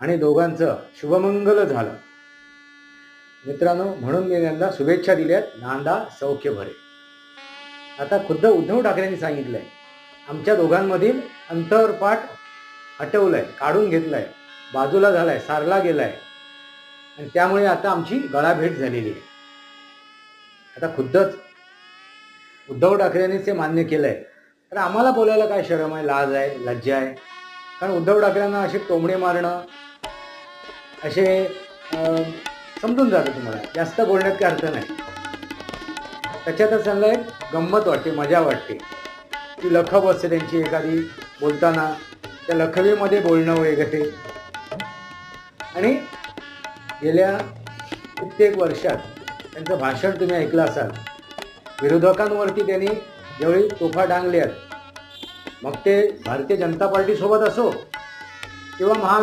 आणि दोघांचं शुभमंगल झालं. मित्रांनो म्हणून मी त्यांना शुभेच्छा दिल्यात. नांदा सौख्य भरे. आता खुद्द उद्धव ठाकरेंनी सांगितलंय आमच्या दोघांमधील अंतरपाठ हटवलंय काढून घेतलंय बाजूला झालाय सारला गेलाय. आणि त्यामुळे आता आमची गळाभेट झालेली आहे. आता खुद्दच उद्धव ठाकरेंनीच ते मान्य केलंय. तर आम्हाला बोलायला काय शरम आहे लाज आहे लज्जा आहे? कारण उद्धव ठाकरेंना असे टोमणे मारणं असे समजून जातं तुम्हाला. जास्त बोलण्यात काही अर्थ नाही. त्याच्यातच त्यांना एक गंमत वाटते मजा वाटते. ती लखब असते त्यांची एखादी बोलताना. त्या लखवीमध्ये बोलणं वगैरे. आणि गेल्या कित्येक वर्षात त्यांचं भाषण तुम्ही ऐकलं असाल. विरोधकांवरती त्यांनी ज्यावेळी तोफा डांगल्यात मग ते भारतीय जनता पार्टीसोबत असो किंवा महा